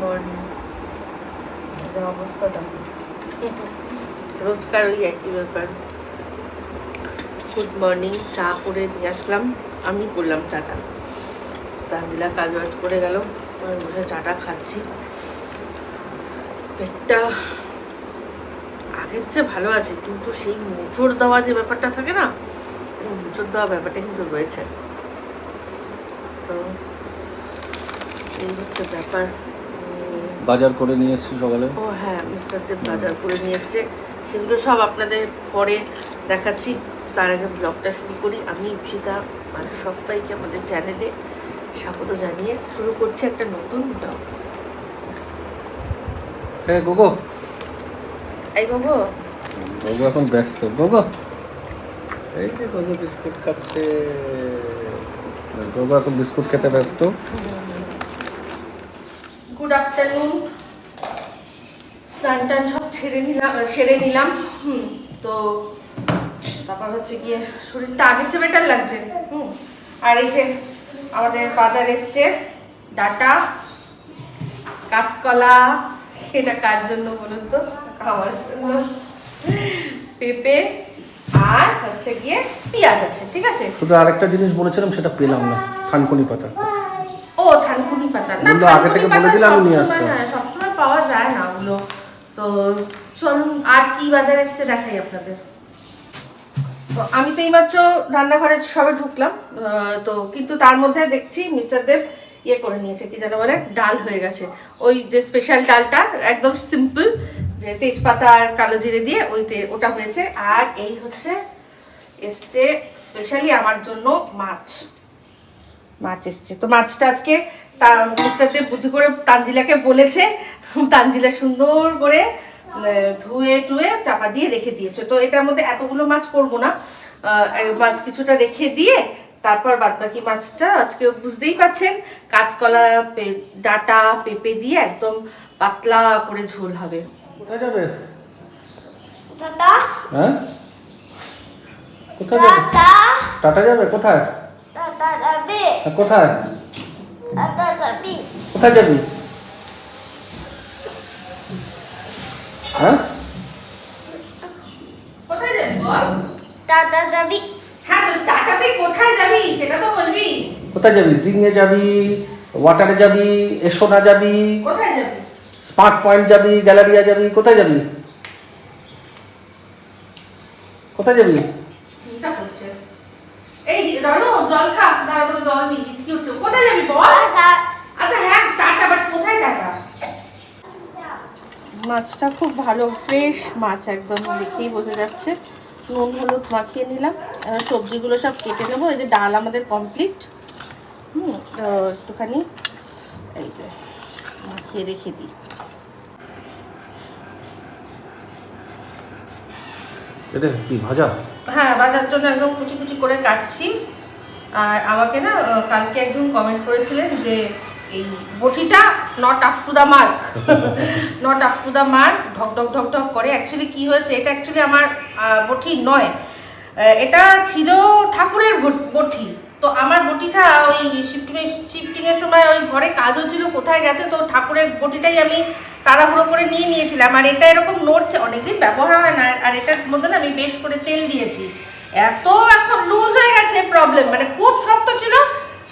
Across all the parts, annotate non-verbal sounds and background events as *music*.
Morning অবস্থা দেখো। *laughs* রোজকার ওই একই ব্যাপার। গুড মর্নিং চা করে নিয়ে আসলাম। আমি করলাম চাটা। তাহমিলা কাজ বাজ করে গেল। আমি বসে চাটা খাচ্ছি। পেটটা আগের চেয়ে ভালো আছে, কিন্তু সেই মোচড় দেওয়া যে ব্যাপারটা থাকে না মোচড় দেওয়া ব্যাপারটা কিন্তু রয়েছে। তো এই হচ্ছে ব্যাপার। বাজার করে নিয়ে এসেছি সকালে। ও হ্যাঁ মিস্টার দেব বাজার করে নিয়ে এসছে। সেগুলো সব আপনাদের পরে দেখাচ্ছি। তার আগে ব্লগটা শুরু করি। আমি ইপসিতা মানে সবাইকে আমাদের চ্যানেলে স্বাগত জানিয়ে শুরু করছি একটা নতুন ব্লগ হ্যাঁ গোগো। এই বাবু গোগো এখন ব্যস্ত। গোগো। এই যে গোগো বিস্কুট খাচ্ছে। গোগো এখন বিস্কুট খেতে ব্যস্ত। গুড আফটারনুন স্নান টান সব ছেড়ে নিলাম, সেরে নিলাম। হুম, তো তারপর হচ্ছে গিয়ে শরীরটা আগের চেয়ে বেটার লাগছে। হুম, আর এই যে আমাদের বাজার এসছে ডাটা, কাঁচকলা। এটা কার জন্য বলুন তো? আমার জন্য। পেঁপে আর হচ্ছে গিয়ে পেঁয়াজ আছে, ঠিক আছে? শুধু আরেকটা জিনিস বলেছিলাম, সেটা পেলাম না, থানকুনি পাতা। থানকুনি পাতা। না বন্ধু, আগে থেকে বলে দিলে আমি নিয়ে আসতাম। হ্যাঁ, সবসময় পাওয়া যায় না ওগুলো। তো চলুন আর কি বাজার এসছে দেখাই আপনাদের। তো আমি তো এইমাত্র রান্নাঘরে সবে ঢুকলাম তো কিন্তু তার মধ্যে দেখছি মিস্টার দেব ইয়ে করে নিয়েছে কি যেন বলে ডাল হয়ে গেছে। ওই যে স্পেশাল ডালটা একদম সিম্পল যে তেজপাতা আর কালো জিরে দিয়ে ওই ওটা হয়েছে। আর এই হচ্ছে এসছে স্পেশালি আমার জন্য মাছ। মাছ এসছে। তো মাছটা আজকে তা- মিস্টারদের বুদ্ধি করে তানজিলাকে বলেছে তানজিলা সুন্দর করে ধুয়ে টুয়ে চাপা দিয়ে রেখে দিয়েছে। তো এটার মধ্যে এতগুলো মাছ করব না। মাছ কিছুটা রেখে দিয়ে তারপর বাদবাকি মাছটা আজকে বুঝতেই পাচ্ছেন কাঁচকলা পে- ডাটা পেঁপে দিয়ে একদম পাতলা করে ঝোল হবে। কোথায় যাবে? টাটা হ্যাঁ? কোথায় যাবে? টাটা টাটা যাবে? কোথায়? টাটা যাবি কোথায় যাবি সেটা তো বলবি কোথায় যাবি যাবি ওয়াটারে যাবি এসোনা যাবি কোথায় যাবি স্মার্ট পয়েন্ট যাবি গ্যালারিয়া যাবি কোথায় যাবি কোথায় যাবি এই রনু জল খা দাঁড়া তোকে জল দিই কি হচ্ছে? কোথায় যাবি বল? আচ্ছা হ্যাঁ টাটা বাট কোথায় টাটা? মাছটা খুব ভালো ফ্রেশ মাছ একদম দেখেই বোঝা যাচ্ছে। নুন হলুদ মাখিয়ে নিলাম। সবজিগুলো সব কেটে নেব। এই যে ডাল আমাদের কমপ্লিট হুম তো একটুখানি এই যে মাখিয়ে রেখে দিই। এটা কি ভাজা? হ্যাঁ বাজার জন্য একদম কুচি কুচি করে কাটছি। আর আমাকে না কালকে একজন কমেন্ট করেছিলেন যে এই বটিটা not up to the mark not up to the mark ঢক ঢক ঢক ঢক করে। অ্যাকচুয়ালি কি হয়েছে এটা অ্যাকচুয়ালি আমার বটি নয়। এটা ছিল ঠাকুরের বটি। তো আমার বটিটা ওই শিফটিং শিফটিংয়ের সময় ওই ঘরে কাজও ছিল কোথায় গেছে তো ঠাকুরের বটিটাই আমি তাড়াহুড়ো করে নিয়ে নিয়েছিলাম। আর এটা এরকম নড়ছে, অনেকদিন ব্যবহার হয় না। আর এটার মধ্যে না আমি বেশ করে তেল দিয়েছি। এত এখন লুজ হয়ে গেছে প্রবলেম মানে খুব শক্ত ছিল।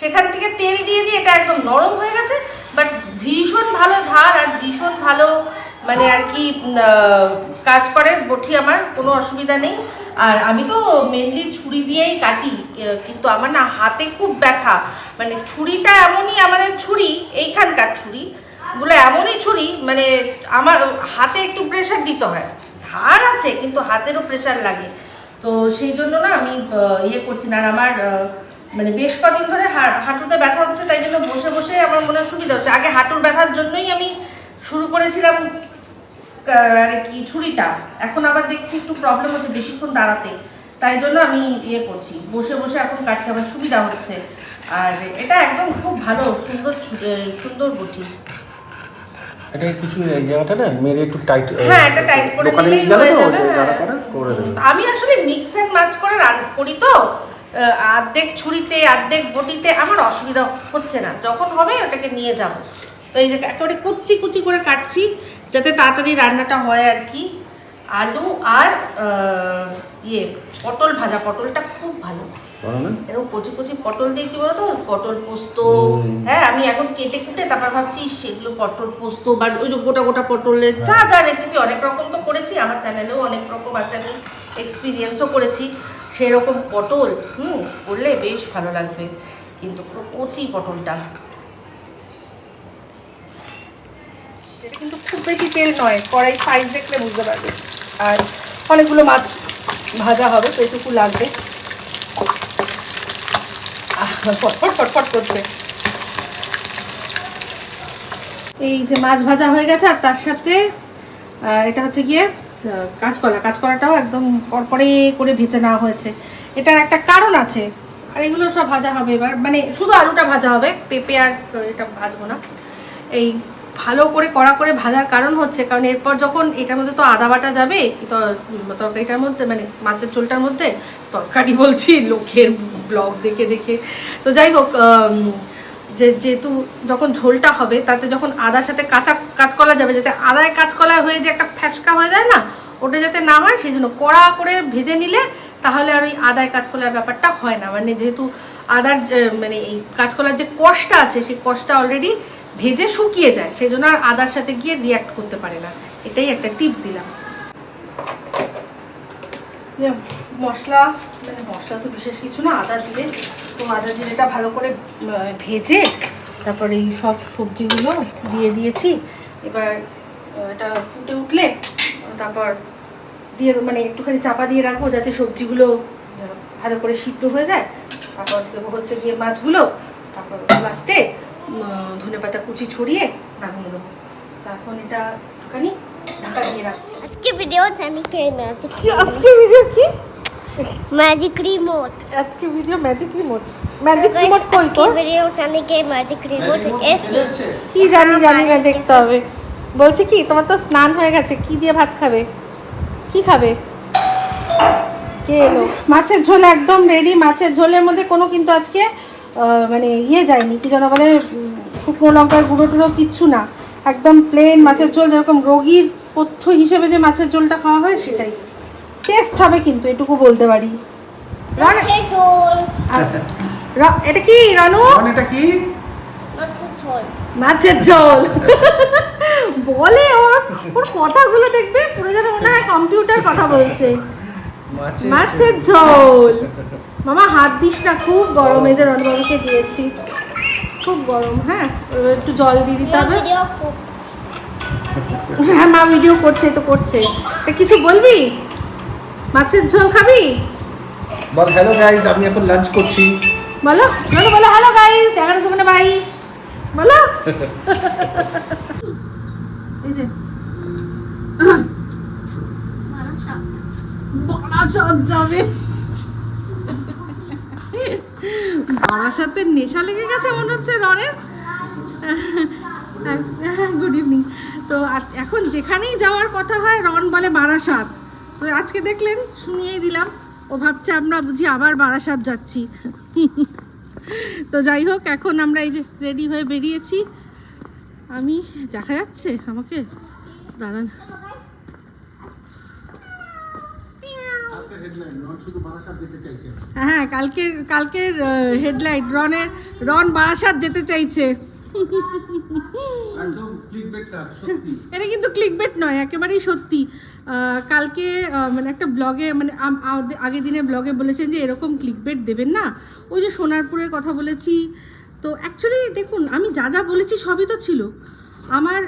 সেখান থেকে তেল দিয়ে দিয়ে এটা একদম নরম হয়ে গেছে। বাট ভীষণ ভালো ধার আর ভীষণ ভালো মানে আর কি কাজ করে বটি আমার, কোনো অসুবিধা নেই। আর আমি তো মেনলি ছুরি দিয়েই কাটি কিন্তু আমার না হাতে খুব ব্যথা। মানে ছুরিটা এমনই আমাদের ছুরি, এইখানকার ছুরি গুলো এমনই ছুরি মানে আমার হাতে একটু প্রেশার দিতে হয়। ধার আছে, কিন্তু হাতেরও প্রেশার লাগে। তো সেই জন্য না আমি ইয়ে করছি না। আর আমার মানে বেশ কদিন ধরে হাঁটুতে ব্যথা হচ্ছে, তাই জন্য বসে বসে আমার মনে হয় সুবিধা হচ্ছে। আগে হাঁটুর ব্যথার জন্যই আমি শুরু করেছিলাম আর কি ছুরিটা। এখন আবার দেখছি একটু প্রবলেম হচ্ছে বেশিক্ষণ দাঁড়াতে। তাই জন্য আমি ইয়ে করছি। বসে বসে এখন কাটছে আমার সুবিধা হচ্ছে। আর এটা একদম খুব ভালো, সুন্দর সুন্দর বটি। এটা কিছু এই জায়গাটা না মেরে একটু টাইট হ্যাঁ এটা টাইট করে গেলে হয়ে যাবে। করে করে দেবে। আমি আসলে মিক্স অ্যান্ড ম্যাচ করে রান করি তো অর্ধেক ছুরিতে অর্ধেক বটিতে আমার অসুবিধা হচ্ছে না। যখন হবে ওটাকে নিয়ে যাব। তো এই যে একেবারে কুচি কুচি করে কাটছি যাতে তাড়াতাড়ি রান্নাটা হয় আর কি। আলু আর পটল ভাজা পটলটা খুব ভালো। এরকম কচি কচি পটল দিয়ে কি বলতো? পটল পোস্ত। হ্যাঁ আমি এখন কেটে কুটে তারপর ভাবছি সেগুলো পটল পোস্ত বা ওই যে গোটা গোটা পটলের যা যা রেসিপি অনেক রকম তো করেছি আমার চ্যানেলেও অনেক রকম আছে আমি এক্সপিরিয়েন্সও করেছি। সেরকম পটল হুম করলে বেশ ভালো লাগবে। কিন্তু কচি পটলটা। এটা কিন্তু খুব বেশি তেল নয় কড়াই সাইজ দেখলে বুঝতে পারবে। আর অনেকগুলো মাছ ভাজা হবে, তো এটুকু লাগবে। ফটফট ফটফট করছে। এই যে মাছ ভাজা হয়ে গেছে, আর তার সাথে এটা হচ্ছে গিয়ে কাঁচকলা। কাঁচকলাটাও একদম পরপরে করে ভেজে নেওয়া হয়েছে। এটার একটা কারণ আছে, আর এগুলো সব ভাজা হবে এবার। মানে শুধু আলুটা ভাজা হবে, পেঁপে আর এটা ভাজবো না। এই ভালো করে, কড়া করে ভাজার কারণ হচ্ছে, কারণ এরপর যখন এটার মধ্যে তো আদা বাটা যাবে তরকারিটার মধ্যে মানে মাছের ঝোলটার মধ্যে তরকারি *laughs* বলছি, লোকের ব্লগ দেখে দেখে। তো যাই হোক যে, যেহেতু যখন ঝোলটা হবে, তাতে যখন আদার সাথে কাঁচা কাঁচকলা যাবে, যাতে আদায় কাঁচকলা হয়ে যে একটা ফ্যাসকা হয়ে যায় না, ওটা যাতে না হয়, সেই জন্য কড়া করে ভেজে নিলে তাহলে আর ওই আদায় কাঁচকলার ব্যাপারটা হয় না। মানে যেহেতু আদার মানে এই কাঁচকলার যে কষটা আছে, সেই কষটা অলরেডি ভেজে শুকিয়ে যায়, সেই জন্য আর আদার সাথে গিয়ে রিয়াক্ট করতে পারে না। এটাই একটা টিপ দিলাম। মশলা মানে মশলা তো বিশেষ কিছু না, আদা জিরে। তো আদা জিরেটা ভালো করে ভেজে তারপর এই সব সবজিগুলো দিয়ে দিয়েছি। এবার এটা ফুটে উঠলে, তারপর দিয়ে মানে একটুখানি চাপা দিয়ে রাখব যাতে সবজিগুলো ভালো করে সিদ্ধ হয়ে যায়। তারপর দেবো হচ্ছে গিয়ে মাছগুলো, তারপর লাস্টে ধনে পাতা কুচি ছড়িয়ে নামিয়ে দেবো। তো এখন এটা একটুখানি ঢাকা দিয়ে রাখছি। আজকে ভিডিও জানি কে ম্যাজিক আজকে ভিডিও কি? ম্যাজিক রিমোট আজকে video magic remote magic remote কই আজকে তোর? ভিডিও জানি কে ম্যাজিক রিমোট এসি কি জানি জানি না দেখতে হবে। বলছি কি তোমার তো স্নান হয়ে গেছে কি দিয়ে ভাত খাবে? কি খাবে? কে মাছের ঝোল একদম রেডি মাছের ঝোলের মধ্যে কোনো কিন্তু আজকে মানে ইয়ে যায়নি কি যেন বলে শুকনো লঙ্কার গুঁড়ো টুড়ো কিচ্ছু না। একদম প্লেন মাছের ঝোল যেরকম রোগীর পথ্য হিসেবে যে মাছের ঝোলটা খাওয়া হয় সেটাই। টেস্ট হবে কিন্তু এটুকু বলতে পারি। এটা কি রানু? এটা কি? মাছের ঝোল। মাছের ঝোল। বলে ওর ওর কথাগুলো দেখবে পুরো যেন মনে হয় কম্পিউটার কথা বলছে। মাছের ঝোল। মামা হাত দিস না খুব গরম এদের রণবাবুকে দিয়েছি। খুব গরম হ্যাঁ? একটু জল দিয়ে দিতে হবে। হ্যাঁ মা ভিডিও করছে তো করছে। তা কিছু বলবি? মাছের ঝোল খাবি? বল হ্যালো গাইস আমি এখন লাঞ্চ করছি। বলো বলো বলো হ্যালো গাইস এগারো দোকানে বাইশ। বলো। এই যে। বারাসাত যাবে। বারাসাতের নেশা লেগে গেছে মনে হচ্ছে রনের? গুড ইভিনিং তো এখন যেখানেই যাওয়ার কথা হয়, রন বলে বারাসাত। তো আজকে দেখলেন, শুনিয়েই দিলাম। ও ভাবছে আমরা বুঝি আবার বারাসাত যাচ্ছি। তো যাই হোক, এখন আমরা এই যে রেডি হয়ে বেরিয়েছি। আমি, দেখা যাচ্ছে আমাকে? দাঁড়ান। হ্যাঁ কালকের কালকের হেডলাইট রনের রন বারাসাত যেতে চাইছে। এটা কিন্তু ক্লিকবেট নয় একেবারেই সত্যি। কালকে মানে একটা ব্লগে মানে আগের দিনে ব্লগে বলেছেন যে এরকম ক্লিকবেট দেবেন না। ওই যে সোনারপুরের কথা বলেছি। তো অ্যাকচুয়ালি দেখুন আমি যা যা বলেছি সবই তো ছিল। আমার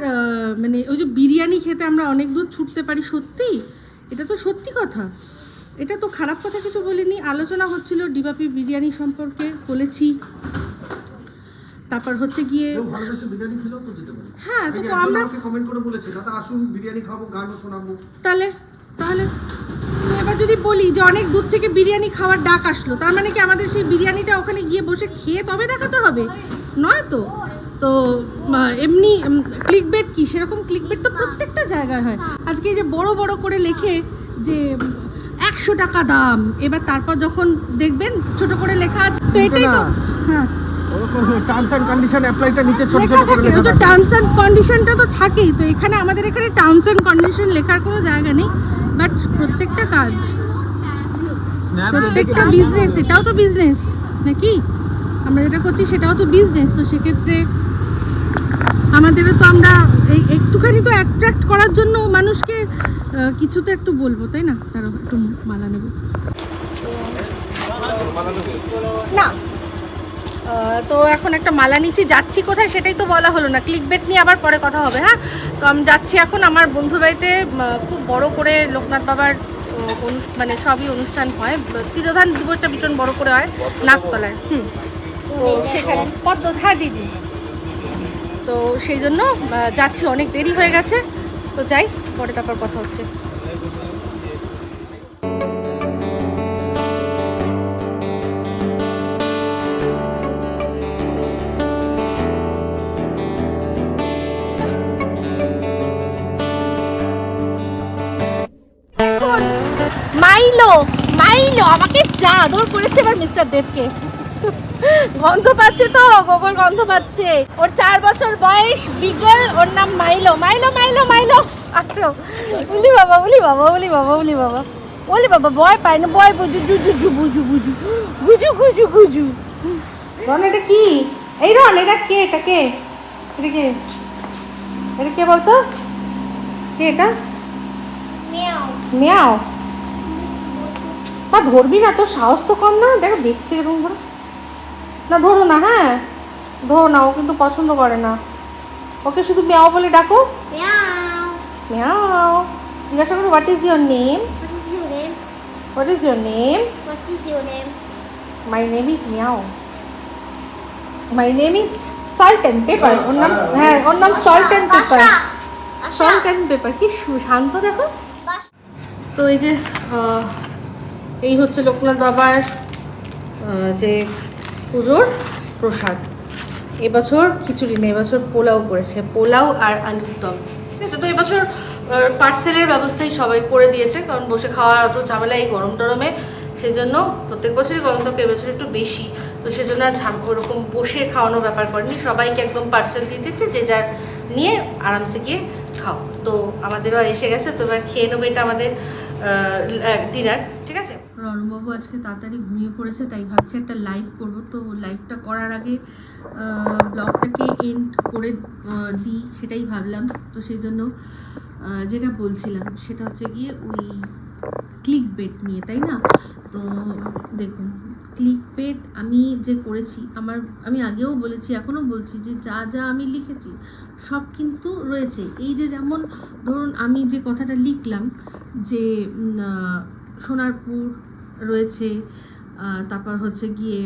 মানে ওই যে বিরিয়ানি খেতে আমরা অনেক দূর ছুটতে পারি সত্যি? এটা তো সত্যি কথা। এটা তো খারাপ কথা কিছু বলিনি। আলোচনা হচ্ছিল ডিবাপি বিরিয়ানি সম্পর্কে বলেছি। তারপর হচ্ছে গিয়ে হ্যাঁ তো আমরা কমেন্ট করে বলেছে দাদা আসুন বিরিয়ানি খাব গানও শোনাবো। তাহলে তাহলে তো এবার যদি বলি যে অনেক দূর থেকে বিরিয়ানি খাওয়ার ডাক আসলো তার মানে কি আমাদের সেই বিরিয়ানিটা ওখানে গিয়ে বসে খেয়ে তবে দেখাতে হবে? নয় তো? তো এমনি ক্লিক বেট কি? সেরকম ক্লিক বেট তো প্রত্যেকটা জায়গায় হয়। আজকে যে বড় বড় করে লেখে যে একশো টাকা দাম। এবার তারপর যখন দেখবেন ছোট করে লেখা আছে তো এটাই তো হ্যাঁ। টার্মস অ্যান্ড কন্ডিশন অ্যাপ্লাইটা নিচে ছোট ছোট করে থাকে লেখা তো থাকে। টার্মস অ্যান্ড কন্ডিশনটা তো থাকেই তো এখানে আমাদের এখানে টার্মস অ্যান্ড কন্ডিশন লেখার কোনো জায়গা নেই বাট প্রত্যেকটা কাজ। প্রত্যেকটা বিজনেস এটাও তো বিজনেস নাকি? আমরা যেটা করছি সেটাও তো বিজনেস তো সেক্ষেত্রে আমাদেরও তো আমরা এই একটুখানি তো অ্যাট্রাক্ট করার জন্য মানুষকে কিছু তো একটু বলব, তাই না? তারও একটু মালা নেব। না। তো এখন একটা মালা নিচ্ছি, যাচ্ছি কোথায় সেটাই তো বলা হলো না। ক্লিক বেট নিয়ে আবার পরে কথা হবে হ্যাঁ? তো আমি যাচ্ছি এখন আমার বন্ধু বাড়িতে খুব বড় করে লোকনাথ বাবার মানে সবই অনুষ্ঠান হয়। তিরোধান দিবসটা ভীষণ বড় করে হয় নাকতলায় হুম। তো সেখানে পদ্ম হ্যাঁ দিদি। তো সেই জন্য যাচ্ছি, অনেক দেরি হয়ে গেছে। তো যাই। পরে তারপর কথা হচ্ছে। মাইলো মাইলো, আমাকে চা আদর করেছে এবার মিস্টার দেবকে। গন্ধ পাচ্ছে তো গোগল গন্ধ পাচ্ছে। ওর চার বছর বয়স, বিগল, ওর নাম মাইলো। মাইলো মাইলো মাইলো। আচ্ছা বলি বাবা বলি বাবা বলি বাবা বলি বাবা। বলি বাবা ভয় পায় না ভয় বুঝু জুজু জু বুঝু বুঝু গুজু গুজু গুজু রন এটা কি? এই রন এটা কে? এটা কে? এটা কে? এটা কে বলতো? কে এটা? মিয়াও। মিয়াও? বা ধরবি না তোর সাহস তো কম না? দেখো দেখছে এরকম করে। না ধরো না হ্যাঁ? ধরো না ও কিন্তু পছন্দ করে না। ওকে শুধু মেয়াও বলে ডাকো। মিয়াও। মিয়াও জিজ্ঞাসা করো what is your name What is your name? What is your name What is your name? My name is meow my name is salt and pepper ওর নাম হ্যাঁ ওর নাম salt and pepper. Salt and pepper কি সু- শান্ত দেখো. তো এই যে আহ, এই হচ্ছে লোকনাথ বাবার আহ, যে পুজোর প্রসাদ। এবছর খিচুড়ি নেই এবছর পোলাও করেছে। পোলাও আর আলুর দম। আছে, তো এবছর পার্সেলের ব্যবস্থাই সবাই করে দিয়েছে, কারণ বসে খাওয়ার অত ঝামেলা এই গরম টরমে সেই জন্য প্রত্যেক বছরই গরম থাকে, এবছর একটু বেশি, তো সেজন্য আর ওরকম বসে খাওয়ানোর ব্যাপার করেনি, সবাইকে একদম পার্সেল দিয়ে দিচ্ছে, যে যার নিয়ে আরামসে গিয়ে খাও, তো আমাদেরও এসে গেছে, তো এবার খেয়ে নেব এটা আমাদের ডিনার ঠিক আছে? রণবাবু আজকে তাড়াতাড়ি ঘুমিয়ে পড়েছে, তাই ভাবছি একটা লাইভ করব। তো লাইভটা করার আগে ব্লগটাকে এন্ড করে দিই, সেটাই ভাবলাম। তো সেই জন্য যেটা বলছিলাম, সেটা হচ্ছে গিয়ে ওই ক্লিক বেট নিয়ে, তাই না? তো দেখুন ক্লিক বেট আমি যে করেছি, আমার, আমি আগেও বলেছি, এখনও বলছি যে যা যা আমি লিখেছি, সব কিন্তু রয়েছে। এই যে যেমন ধরুন আমি যে কথাটা লিখলাম যে সোনারপুর রয়েছে তারপর হচ্ছে গিয়ে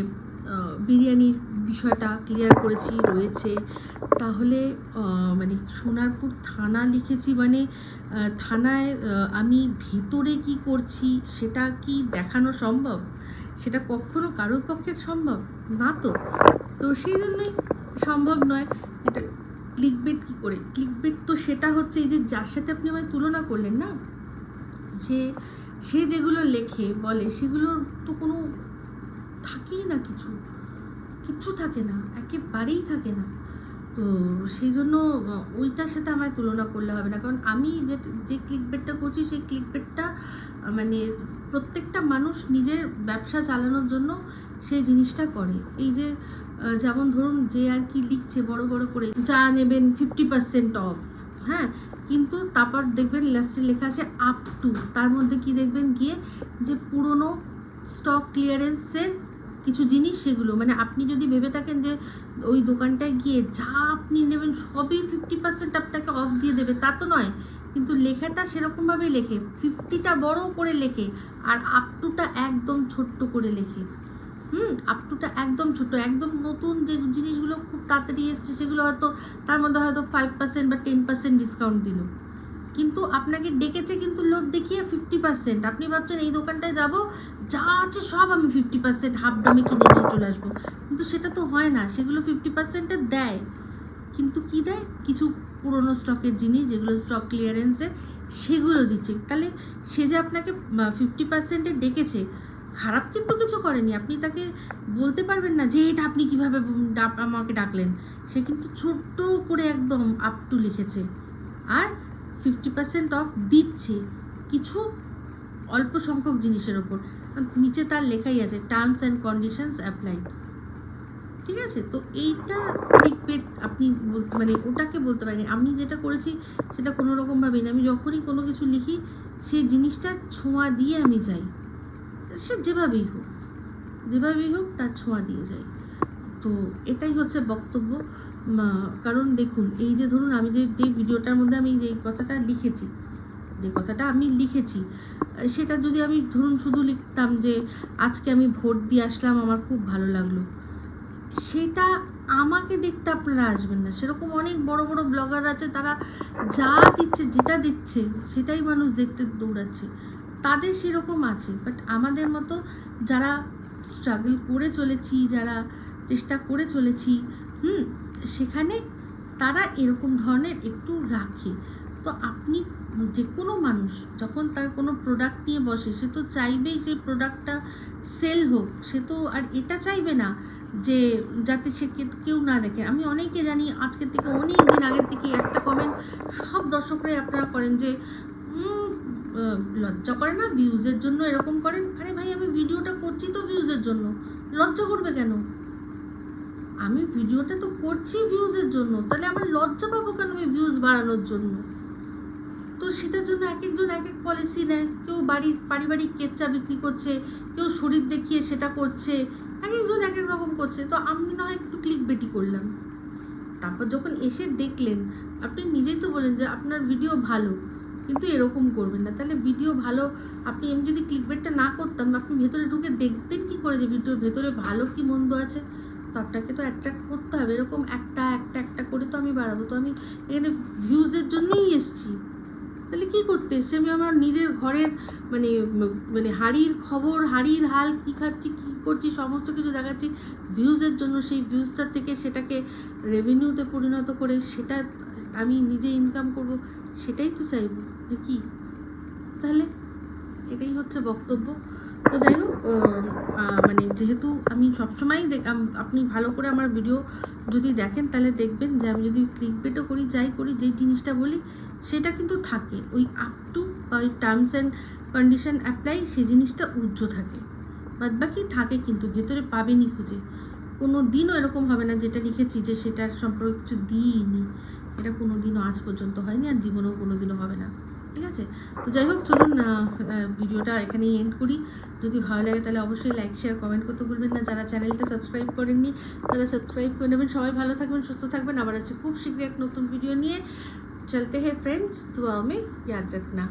বিরিয়ানির বিষয়টা ক্লিয়ার করেছি, রয়েছে, তাহলে মানে সোনারপুর থানা লিখেছি মানে থানায় আমি ভেতরে কি করছি সেটা কি দেখানো সম্ভব? সেটা কখনো কারোর পক্ষে সম্ভব? না তো। তো সেই জন্যই সম্ভব নয়। এটা ক্লিকবেট কী করে? ক্লিকবেট তো সেটা হচ্ছে এই যে যার সাথে আপনি আমায় তুলনা করলেন না? যে সে যেগুলো লেখে, বলে সেগুলোর তো কোনো থাকেই না কিছু। কিচ্ছু থাকে না। একেবারেই থাকে না। তো সেই জন্য ওইটার সাথে আমায় তুলনা করলে হবে না। কারণ আমি যে যে ক্লিকবেটটা করছি, সেই ক্লিকবেটটা মানে প্রত্যেকটা মানুষ নিজের ব্যবসা চালানোর জন্য সেই জিনিসটা করে। এই যে যেমন ধরুন যে আর কি লিখছে বড় বড় করে, যা নেবেন ফিফটি পার্সেন্ট অফ হ্যাঁ? কিন্তু তারপর দেখবেন লাস্টে লেখা আছে আপ টু তার মধ্যে কি দেখবেন গিয়ে যে পুরনো স্টক ক্লিয়ারেন্সের কিছু জিনিস সেগুলো মানে আপনি যদি ভেবে থাকেন যে ওই দোকানটায় গিয়ে যা আপনি নেবেন সবই ফিফটি পার্সেন্ট আপনাকে অফ দিয়ে দেবে, তা তো নয়। কিন্তু লেখাটা সেরকমভাবে লেখে। ফিফটিটা বড় করে লেখে আর আপ টুটা একদম ছোট্ট করে লেখে। হুম আপ টুটা একদম ছোট একদম নতুন যে জিনিসগুলো খুব তাড়াতাড়ি এসছে সেগুলো হয়তো তার মধ্যে হয়তো ফাইভ পার্সেন্ট বা টেন পার্সেন্ট ডিসকাউন্ট দিল। কিন্তু আপনাকে ডেকেছে কিন্তু লোভ দেখিয়ে ফিফটি পার্সেন্ট আপনি ভাবছেন, এই দোকানটায় যাব? যা আছে সব আমি ফিফটি পার্সেন্ট হাফ দামে কিনে নিয়ে চলে আসব। কিন্তু সেটা তো হয় না, সেগুলো ফিফটি পার্সেন্টে দেয়। কিন্তু কি দেয়? কিছু পুরনো স্টকের জিনিস, যেগুলো স্টক ক্লিয়ারেন্সে সেগুলো দিচ্ছে। তাহলে সে যে আপনাকে ফিফটি পার্সেন্টে ডেকেছে, খারাপ কিন্তু কিছু করেনি। আপনি তাকে বলতে পারবেন না যে, এটা আপনি কীভাবে আমাকে ডাকলেন? সে কিন্তু ছোট্ট করে একদম আপ টু লিখেছে। আর ফিফটি পার্সেন্ট অফ দিচ্ছে কিছু অল্প সংখ্যক জিনিসের ওপর। নিচে তার লেখাই আছে টার্মস অ্যান্ড কন্ডিশনস অ্যাপ্লাইড ঠিক আছে? তো এইটা ক্লিকবেট আপনি বলতে মানে ওটাকে বলতে পারেন। আমি যেটা করেছি সেটা কোনো রকমভাবে না। আমি যখনই কোনো কিছু লিখি সেই জিনিসটার ছোঁয়া দিয়ে আমি যাই। সে যেভাবেই হোক যেভাবেই হোক তার ছোঁয়া দিয়ে যাই। তো এটাই হচ্ছে বক্তব্য। কারণ দেখুন, এই যে ধরুন আমি যে যে ভিডিওটার মধ্যে আমি যে কথাটা লিখেছি, যে কথাটা আমি লিখেছি সেটা যদি আমি ধরুন শুধু লিখতাম যে, আজকে আমি ভোট দিয়ে আসলাম, আমার খুব ভালো লাগল। সেটা আমাকে দেখতে আপনারা আসবেন না। সেরকম অনেক বড় বড় ব্লগার আছে, তারা যা দিচ্ছে, যেটা দিচ্ছে, সেটাই মানুষ দেখতে দৌড়াচ্ছে। তাদের সেরকম আছে বাট আমাদের মতো যারা স্ট্রাগল করে চলেছি, যারা চেষ্টা করে চলেছি, হুম, সেখানে তারা এরকম ধরনের একটু রাখে। তো যে কোনো মানুষ যখন তার কোনো প্রোডাক্ট নিয়ে বসে, সে তো চাইবেই যে প্রোডাক্টটা সেল হোক। সে তো আর এটা চাইবে না যে যাতে সে কেউ না দেখে। আমি অনেকে জানি আজকের থেকে অনেক দিন আগের থেকে একটা কমেন্ট সব দর্শকরাই আপনারা করেন যে লজ্জা করে না? ভিউজের জন্য এরকম করেন? আরে ভাই, আমি ভিডিওটা করছি তো ভিউজের জন্য। লজ্জা করবে কেন? আমি ভিডিওটা তো করছি ভিউজের জন্য। তাহলে আমার লজ্জা পাবো কেন আমি ভিউজ বাড়ানোর জন্য? তো সেটার জন্য এক একজন এক এক পলিসি নেয়। কেউ বাড়ির পারিবারিক কেচ্চা বিক্রি করছে, কেউ শরীর দেখিয়ে সেটা করছে, এক একজন এক এক রকম করছে। তো আমি না হয় একটু ক্লিক বেটি করলাম। তারপর যখন এসে দেখলেন, আপনি নিজেই তো বলেন যে আপনার ভিডিও ভালো, কিন্তু এরকম করবেন না। তাহলে ভিডিও ভালো, আপনি আমি যদি ক্লিক বেটটা না করতাম, আপনি ভেতরে ঢুকে দেখতেন কি করে যে ভিডিওর ভেতরে ভালো কি মন্দ আছে? তো আপনাকে তো অ্যাট্রাক্ট করতে হবে। এরকম একটা একটা একটা করে তো আমি বাড়াবো। তো আমি এখানে ভিউজের জন্যই এসছি। তাহলে কি করতে এসছি আমি আমার নিজের ঘরের মানে মানে হাড়ির খবর, হাড়ির হাল কী খাচ্ছি, কী করছি, সমস্ত কিছু দেখাচ্ছি ভিউজের জন্য সেই ভিউজটার থেকে সেটাকে রেভিনিউতে পরিণত করে সেটা আমি নিজে ইনকাম করব, সেটাই তো চাইব কি তাহলে এটাই হচ্ছে বক্তব্য। তো যাই হোক মানে যেহেতু আমি সবসময়ই দেখ আপনি ভালো করে আমার ভিডিও যদি দেখেন, তাহলে দেখবেন যে আমি যদি ক্লিক বেটও করি, যাই করি যে জিনিসটা বলি, সেটা কিন্তু থাকে। ওই আপ টু বা ওই টার্মস অ্যান্ড কন্ডিশন অ্যাপ্লাই সেই জিনিসটা উজ্জ্ব থাকে। বাদ বাকি থাকে কিন্তু, ভেতরে পাবেনই খুঁজে। কোনো দিনও এরকম হবে না, যেটা লিখেছি যে সেটার সম্পর্কে কিছু দিইনি। এটা কোনো দিনও আজ পর্যন্ত হয়নি, আর জীবনেও কোনো দিনও হবে না। ঠিক আছে? তো যাই হোক, চলুন ভিডিওটা এখানেই এন্ড করি। যদি ভালো লাগে তাহলে অবশ্যই লাইক শেয়ার কমেন্ট করতে ভুলবেন না। যারা চ্যানেলটা সাবস্ক্রাইব করেননি, তারা সাবস্ক্রাইব করে নেবেন। সবাই ভালো থাকবেন, সুস্থ থাকবেন। আবার আছে খুব শীঘ্রই এক নতুন ভিডিও নিয়ে চলতে হ্যাঁ ফ্রেন্ডস তো আমি ইয়াদ রাখনা।